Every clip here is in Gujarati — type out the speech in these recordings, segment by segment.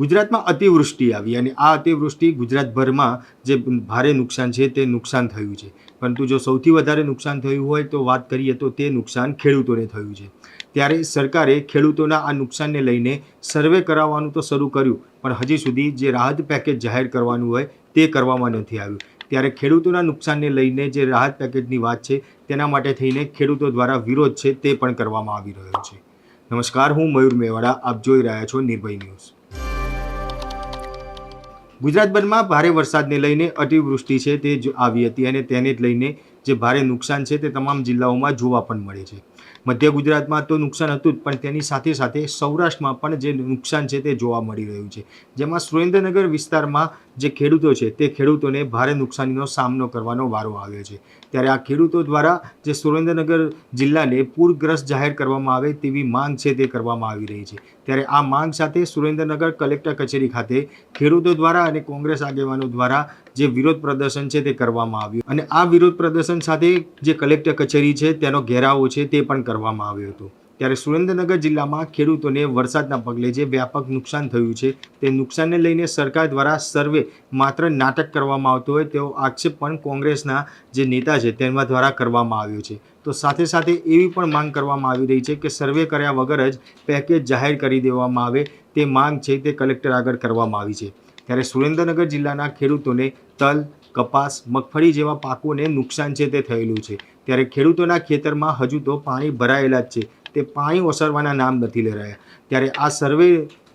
ગુજરાતમાં અતિવૃષ્ટિ આવી અને આ અતિવૃષ્ટિ ગુજરાતભરમાં જે ભારે નુકસાન છે તે નુકસાન થયું છે. પરંતુ જો સૌથી વધારે નુકસાન થયું હોય તો વાત કરીએ તો તે નુકસાન ખેડૂતોને થયું છે. ત્યારે સરકારે ખેડૂતોના આ નુકસાનને લઈને સર્વે કરાવવાનું તો શરૂ કર્યું, પણ હજી સુધી જે રાહત પેકેજ જાહેર કરવાનું હોય તે કરવામાં નથી આવ્યું. ત્યારે ખેડૂતોના નુકસાનને લઈને જે રાહત પેકેજની વાત છે તેના માટે થઈને ખેડૂતો દ્વારા વિરોધ છે તે પણ કરવામાં આવી રહ્યો છે. નમસ્કાર, હું મયુર મેવાડા, આપ જોઈ રહ્યા છો નિર્ભય ન્યૂઝ. ગુજરાતભરમાં ભારે વરસાદને લઈને અતિવૃષ્ટિ છે તે આવી હતી અને તેને જ લઈને જે ભારે નુકસાન છે તે તમામ જિલ્લાઓમાં જોવા પણ મળે છે. મધ્ય ગુજરાતમાં તો નુકસાન હતું જ, પણ તેની સાથે સાથે સૌરાષ્ટ્રમાં પણ જે નુકસાન છે તે જોવા મળી રહ્યું છે. જેમાં સુરેન્દ્રનગર વિસ્તારમાં જે ખેડૂતો છે, તે ખેડૂતોને ભારે નુકસાનીનો સામનો કરવાનો વારો આવ્યો છે. ત્યારે આ ખેડૂતો દ્વારા જે સુરેન્દ્રનગર જિલ્લાને પૂરગ્રસ્ત જાહેર કરવામાં આવે તેવી માંગ છે તે કરવામાં આવી રહી છે. ત્યારે આ માંગ સાથે સુરેન્દ્રનગર કલેક્ટર કચેરી ખાતે ખેડૂતો દ્વારા અને કોંગ્રેસ આગેવાનો દ્વારા જે વિરોધ પ્રદર્શન છે તે કરવામાં આવ્યું. અને આ વિરોધ પ્રદર્શન સાથે જે કલેક્ટર કચેરી છે, તેનો ઘેરાવો છે તે પણ કરવામાં આવ્યો હતો. ત્યારે સુરેન્દ્રનગર જિલ્લામાં ખેડૂતોને વરસાદના પગલે જે વ્યાપક નુકસાન થયું છે, તે નુકસાનને લઈને સરકાર દ્વારા સર્વે માત્ર નાટક કરવામાં આવતો હોય તેવો આક્ષેપ પણ કોંગ્રેસના જે નેતા છે, તેમના દ્વારા કરવામાં આવ્યો છે. તો સાથે સાથે એવી પણ માંગ કરવામાં આવી રહી છે કે સર્વે કર્યા વગર જ પેકેજ જાહેર કરી દેવામાં આવે તે માંગ છે તે કલેક્ટર આગળ કરવામાં આવી છે. ત્યારે સુરેન્દ્રનગર જિલ્લાના ખેડૂતોને તલ, કપાસ, મગફળી જેવા પાકોને નુકસાન છે તે થયેલું છે. ત્યારે ખેડૂતોના ખેતરમાં હજુ તો પાણી ભરાયેલા જ છે. તે પાણી ઓસરવાના નામ નથી લઈ રહ્યા. ત્યારે આ સર્વે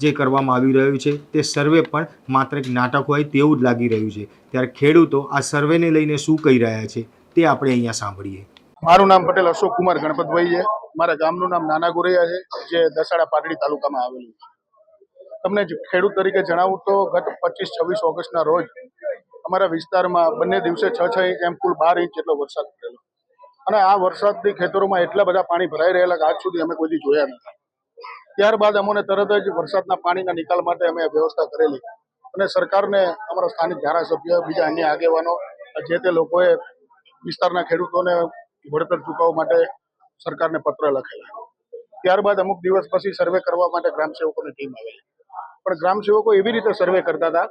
જે કરવામાં આવી રહ્યું છે, તે સર્વે પણ માત્ર એક નાટક હોય તેવું જ લાગી રહ્યું છે. ત્યારે ખેડૂતો આ સર્વેને લઈને શું કહી રહ્યા છે, તે આપણે અહીંયા સાંભળીએ. મારું નામ પટેલ અશોક કુમાર ગણપતભાઈ છે. મારા ગામનું નામ નાના ગોરૈયા છે, જે દસાડા પાટડી તાલુકામાં આવેલું છે. તમને ખેડૂત તરીકે જણાવું તો ગત પચીસ છવ્વીસ ઓગસ્ટના રોજ અમારા વિસ્તારમાં બંને દિવસે છ છ ઇંચ એમ કુલ બાર ઇંચ જેટલો વરસાદ પડેલો. અને આ વરસાદથી ખેતરોમાં એટલા બધા પાણી ભરાઈ રહેલા કે આજ સુધી અમે કોઈ જોયા નથી ત્યારબાદ અમને તરત જ વરસાદના પાણીના નિકાલ માટે અમે વ્યવસ્થા કરેલી અને સરકારને અમારા સ્થાનિક ધારાસભ્ય, બીજા અન્ય આગેવાનો, જે તે લોકોએ વિસ્તારના ખેડૂતોને વળતર ચૂકવવા માટે સરકારને પત્ર લખેલા. ત્યારબાદ અમુક દિવસ પછી સર્વે કરવા માટે ગ્રામસેવકોની ટીમ આવેલી. પણ ગ્રામસેવકો એવી રીતે સર્વે કરતા હતા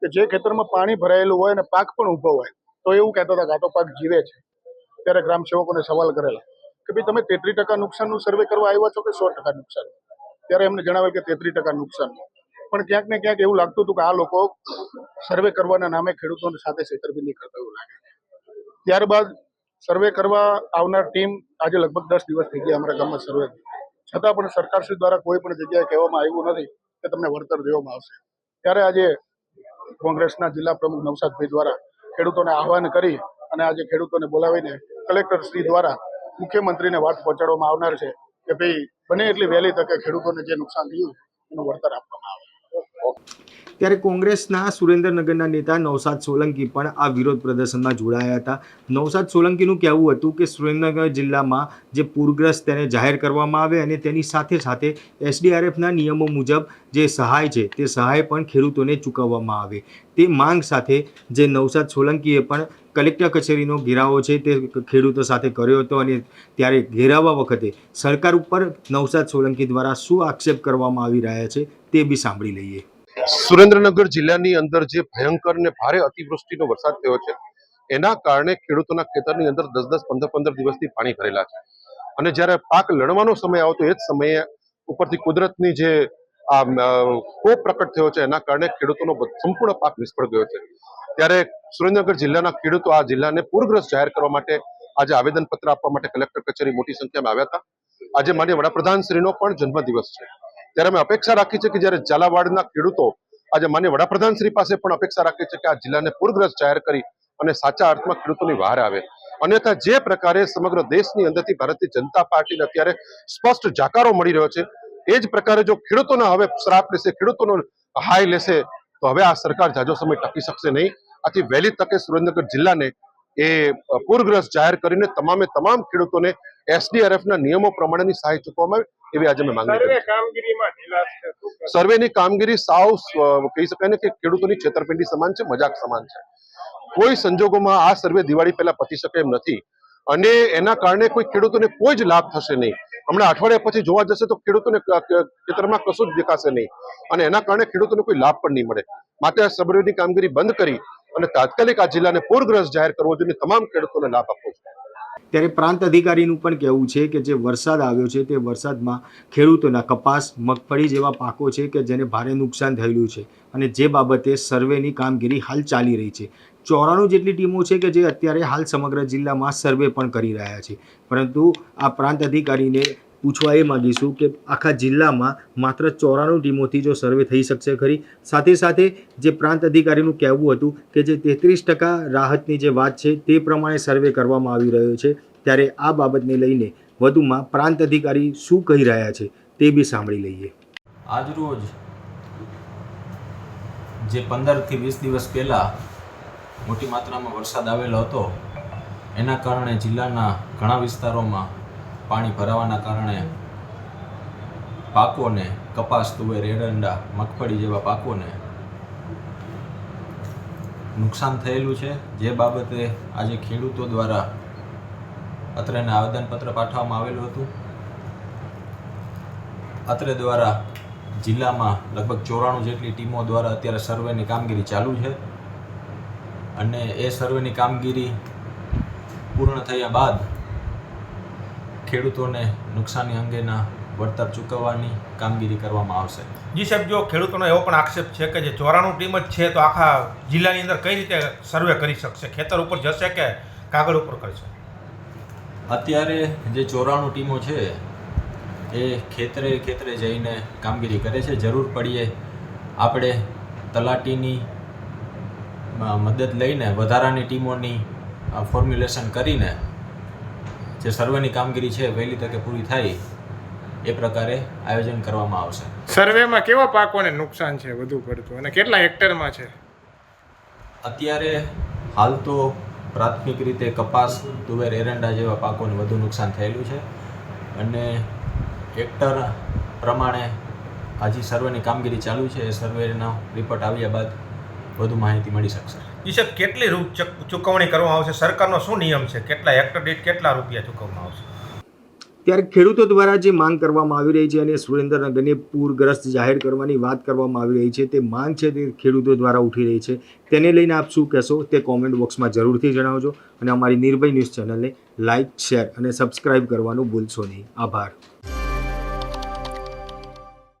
કે જે ખેતરમાં પાણી ભરાયેલું હોય અને પાક પણ ઊભો હોય, તો એવું કહેતા હતા કે પાક જીવે છે. ત્યારે ગ્રામ સેવકોને સવાલ કરેલા કે ભાઈ તમે તેત્રીસ ટકા નુકસાનનું સર્વે કરવા આવ્યા છો કે સો ટકા નુકસાન? ત્યારે એમને જણાવેલ કે તેત્રીસ ટકા નુકસાન. પણ ક્યાંક ને ક્યાંક એવું લાગતું હતું કે આ લોકો સર્વે કરવાના નામે ખેડૂતોની સાથે છેતરપિંડી કરતા એવું લાગે. ત્યારબાદ સર્વે કરવા આવનાર ટીમ આજે લગભગ દસ દિવસ થઈ ગયા અમારા ગામમાં સર્વે છતાં પણ સરકારશ્રી દ્વારા કોઈ પણ જગ્યાએ કહેવામાં આવ્યું નથી કે તમને વળતર દેવામાં આવશે. ત્યારે આજે કોંગ્રેસના જિલ્લા પ્રમુખ નવસાદભાઈ દ્વારા ખેડૂતોને આહવાન કરી અને આજે ખેડૂતોને બોલાવીને કલેક્ટર શ્રી દ્વારા મુખ્યમંત્રીને વાત પહોંચાડવામાં આવનાર છે કે ભાઈ બને એટલી વહેલી તકે ખેડૂતોને જે નુકસાન થયું એનું વળતર આપવામાં આવે. ત્યારે કોંગ્રેસના સુરેન્દ્રનગરના નેતા નવસાદ સોલંકી પણ આ વિરોધ પ્રદર્શનમાં જોડાયા હતા. નવસાદ સોલંકીનું કહેવું હતું કે સુરેન્દ્રનગર જિલ્લામાં જે પૂરગ્રસ્ત તેને જાહેર કરવામાં આવે અને તેની સાથે સાથે એસડીઆરએફના નિયમો મુજબ જે સહાય છે તે સહાય પણ ખેડૂતોને ચૂકવવામાં આવે. તે માંગ સાથે જે નવસાદ સોલંકીએ પણ કલેક્ટર કચેરીનો ઘેરાવો છે તે ખેડૂતો સાથે કર્યો હતો અને ત્યારે ઘેરાવા વખતે સરકાર ઉપર નવસાદ સોલંકી દ્વારા શું આક્ષેપ કરવામાં આવી રહ્યા છે તે બી સાંભળી લઈએ. સુરેન્દ્રનગર જિલ્લાની અંદર જે ભયંકર ને ભારે અતિવૃષ્ટિનો વરસાદ થયો છે, એના કારણે ખેડૂતોના ખેતરની અંદર દસ દસ પંદર પંદર દિવસથી પાણી ભરેલા છે. અને જ્યારે પાક લણવાનો સમય આવતો, એ જ સમયે ઉપરથી કુદરતની જે આ કોપ પ્રકટ થયો છે. એના કારણે ખેડૂતોનો સંપૂર્ણ પાક નિષ્ફળ ગયો છે. ત્યારે સુરેન્દ્રનગર જિલ્લાના ખેડૂતો આ જિલ્લાને પૂરગ્રસ્ત જાહેર કરવા માટે આજે આવેદનપત્ર આપવા માટે કલેક્ટર કચેરી મોટી સંખ્યામાં આવ્યા હતા. આજે માન્ય વડાપ્રધાન શ્રીનો પણ જન્મદિવસ છે. ત્યારે અમે અપેક્ષા રાખી છે કે જ્યારે ઝાલાવાડના ખેડૂતો આજે માન્ય વડાપ્રધાન શ્રી પાસે પણ અપેક્ષા રાખે છે કે આ જિલ્લાને પૂરગ્રસ્ત જાહેર કરી અને સાચા અર્થમાં ખેડૂતોની બહાર આવે. અન્યથા જે પ્રકારે સમગ્ર દેશની અંદરથી ભારતીય જનતા પાર્ટીને અત્યારે સ્પષ્ટ જાકારો મળી રહ્યો છે એ જ પ્રકારે જો ખેડૂતોના હવે શ્રાપ લેશે ખેડૂતોનો હાય લેશે તો હવે આ સરકાર જાજો સમય ટકી શકશે નહીં. આથી વહેલી તકે સુરેન્દ્રનગર જિલ્લાને એ પૂરગ્રસ્ત જાહેર કરીને તમામે તમામ ખેડૂતોને એસડીઆરએફ ના નિયમો પ્રમાણેની સહાય ચૂકવવામાં આવે એવી આજે મેં માંગણી છે. સર્વેની કામગીરી સાવ કહી શકાય ને કે ખેડૂતોની છેતરપિંડી સમાન છે મજાક સમાન છે. કોઈ સંજોગોમાં આ સર્વે દિવાળી પહેલા પતી શકે એમ નથી. અને એના કારણે કોઈ ખેડૂતોને કોઈ જ લાભ થશે નહીં. હમણાં અઠવાડિયા પછી જોવા જશે તો ખેડૂતોને ખેતરમાં કશું જ દેખાશે નહીં. અને એના કારણે ખેડૂતોને કોઈ લાભ પણ નહીં મળે. માટે આ સબરેની કામગીરી બંધ કરી અને તાત્કાલિક આ જિલ્લાને પૂરગ્રસ્ત જાહેર કરવો જોઈએ તમામ ખેડૂતોને લાભ આપવો ત્યારે પ્રાંત અધિકારીનું પણ કહેવું છે કે જે વરસાદ આવ્યો છે તે વરસાદમાં ખેડૂતોના કપાસ, મગફળી જેવા પાકો છે કે જેને ભારે નુકસાન થયેલું છે. અને જે બાબતે સર્વેની કામગીરી હાલ ચાલી રહી છે. ચોરાણું જેટલી ટીમો છે કે જે અત્યારે હાલ સમગ્ર જિલ્લામાં સર્વે પણ કરી રહ્યા છે. પરંતુ આ પ્રાંત અધિકારીને પૂછવા એ માગીશું કે આખા જિલ્લામાં માત્ર ચોરાણું ટીમોથી જો સર્વે થઈ શકશે ખરી? સાથે સાથે જે પ્રાંત અધિકારીનું કહેવું હતું કે જે તેત્રીસ ટકા રાહતની જે વાત છે તે પ્રમાણે સર્વે કરવામાં આવી રહ્યો છે, ત્યારે આ બાબતને લઈને વધુમાં પ્રાંત અધિકારી શું કહી રહ્યા છે તે બી સાંભળી લઈએ. આજરોજ જે પંદરથી વીસ દિવસ પહેલાં મોટી માત્રામાં વરસાદ આવેલો હતો, એના કારણે જિલ્લાના ઘણા વિસ્તારોમાં પાણી ભરાવાના કારણે પાકોને કપાસ, તુવેર, એરંડા, મગફળી જેવા પાકોને નુકસાન થયેલું છે. જે બાબતે આજે ખેડૂતો દ્વારા અત્રેને આવેદનપત્ર પાઠવવામાં આવેલું હતું. અત્રે દ્વારા જિલ્લામાં લગભગ ચોરાણું જેટલી ટીમો દ્વારા અત્યારે સર્વેની કામગીરી ચાલુ છે અને એ સર્વેની કામગીરી પૂર્ણ થયા બાદ ખેડૂતોને નુકસાની અંગેના વળતર ચૂકવવાની કામગીરી કરવામાં આવશે. જી સાહેબ જો ખેડૂતોનો એવો પણ આક્ષેપ છે કે જે ચોરાણું ટીમ જ છે તો આખા જિલ્લાની અંદર કઈ રીતે સર્વે કરી શકશે? ખેતર ઉપર જશે કે કાગળ ઉપર કરશે? અત્યારે જે ચોરાણું ટીમો છે એ ખેતરે ખેતરે જઈને કામગીરી કરે છે. જરૂર પડીએ આપણે તલાટીની મદદ લઈને વધારાની ટીમોની ફોર્મ્યુલેશન કરીને જે સર્વેની કામગીરી છે વહેલી તકે પૂરી થાય એ પ્રકારે આયોજન કરવામાં આવશે. સર્વેમાં કેવા પાકોને નુકસાન છે વધુ પડતું? અને કેટલા હેક્ટરમાં છે? અત્યારે હાલ તો પ્રાથમિક રીતે કપાસ તુવેર એરંડા જેવા પાકોને વધુ નુકસાન થયેલું છે. અને હેક્ટર પ્રમાણે હજી સર્વેની કામગીરી ચાલુ છે. એ સર્વેનો રિપોર્ટ આવ્યા બાદ વધુ માહિતી મળી શકશે. જી કેટલી ચૂકવણી કરવામાં આવશે? સરકારનો શું નિયમ છે? કેટલા હેક્ટર દીઠ કેટલા રૂપિયા ચૂકવવામાં આવશે? ત્યારે ખેડૂતો દ્વારા જે માંગ કરવામાં આવી રહી છે અને સુરેન્દ્રનગરને પૂરગ્રસ્ત જાહેર કરવાની વાત કરવામાં આવી રહી છે, તે માંગ છે તે ખેડૂતો દ્વારા ઉઠી રહી છે. તેને લઈને આપ શું કહેશો? તે કોમેન્ટ બોક્સમાં જરૂરથી જણાવજો અને અમારી નિર્ભય ન્યૂઝ ચેનલને લાઇક શેર અને સબસ્ક્રાઇબ કરવાનું ભૂલશો નહીં. આભાર.